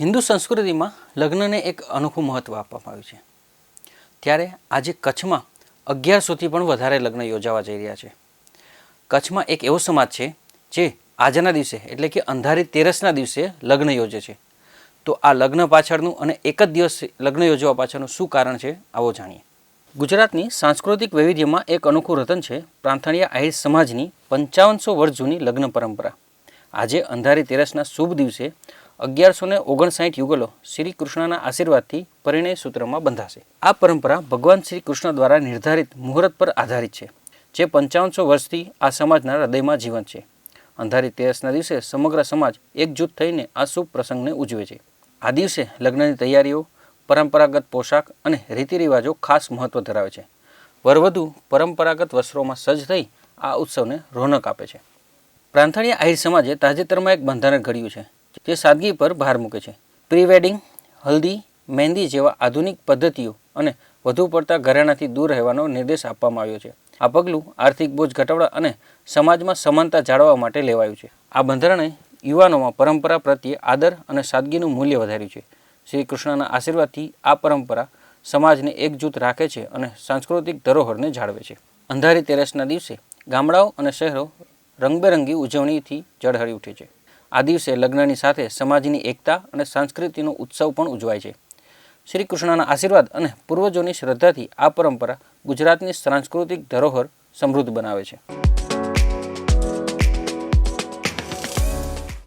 હિન્દુ સંસ્કૃતિમાં લગ્નને એક અનોખું મહત્ત્વ આપવામાં આવ્યું છે. ત્યારે આજે કચ્છમાં અગિયારસોથી પણ વધારે લગ્ન યોજાવા જઈ રહ્યા છે. કચ્છમાં એક એવો સમાજ છે જે આજના દિવસે એટલે કે અંધારી તેરસના દિવસે લગ્ન યોજે છે. તો આ લગ્ન પાછળનું અને એક જ દિવસ લગ્ન યોજવા પાછળનું શું કારણ છે આવો જાણીએ. ગુજરાતની સાંસ્કૃતિક વૈવિધ્યમાં એક અનોખું રતન છે પ્રાંથણિયા આહિર સમાજની પંચાવનસો વર્ષ જૂની લગ્ન પરંપરા. આજે અંધારી તેરસના શુભ દિવસે અગિયારસો ને ઓગણસાઠ યુગલો શ્રી કૃષ્ણના આશીર્વાદથી પરિણય સૂત્રમાં બંધાશે. આ પરંપરા ભગવાન શ્રી કૃષ્ણ દ્વારા નિર્ધારિત મુહૂર્ત પર આધારિત છે, જે પંચાવનસો વર્ષથી આ સમાજના હૃદયમાં જીવન છે. અંધારી તેરસના દિવસે સમગ્ર સમાજ એકજૂથ થઈને આ શુભ પ્રસંગને ઉજવે છે. આ દિવસે લગ્નની તૈયારીઓ, પરંપરાગત પોશાક અને રીતિરિવાજો ખાસ મહત્વ ધરાવે છે. વરવધુ પરંપરાગત વસ્ત્રોમાં સજ્જ થઈ આ ઉત્સવને રોનક આપે છે. પ્રાંથણીય આહિર સમાજે તાજેતરમાં એક બંધારણ ઘડ્યું છે જે સાદગી પર ભાર મૂકે છે. પ્રી વેડિંગ હલ્દી, મહેંદી જેવા આધુનિક પદ્ધતિઓ અને વધુ પડતા ઘરેણાથી દૂર રહેવાનો નિર્દેશ આપવામાં આવ્યો છે. આ પગલું આર્થિક બોજ ઘટાડવા અને સમાજમાં સમાનતા જાળવવા માટે લેવાયું છે. આ બંધારણે યુવાનોમાં પરંપરા પ્રત્યે આદર અને સાદગીનું મૂલ્ય વધાર્યું છે. શ્રી કૃષ્ણના આશીર્વાદથી આ પરંપરા સમાજને એકજૂથ રાખે છે અને સાંસ્કૃતિક ધરોહરને જાળવે છે. અંધારી તેરસના દિવસે ગામડાઓ અને શહેરો રંગબેરંગી ઉજવણીથી ઝળહળી ઉઠે છે. આ દિવસે લગ્નની સાથે સમાજની એકતા અને સંસ્કૃતિનો ઉત્સવ પણ ઉજવાય છે. શ્રી કૃષ્ણના આશીર્વાદ અને પૂર્વજોની શ્રદ્ધાથી આ પરંપરા ગુજરાતની સાંસ્કૃતિક ધરોહર સમૃદ્ધ બનાવે છે.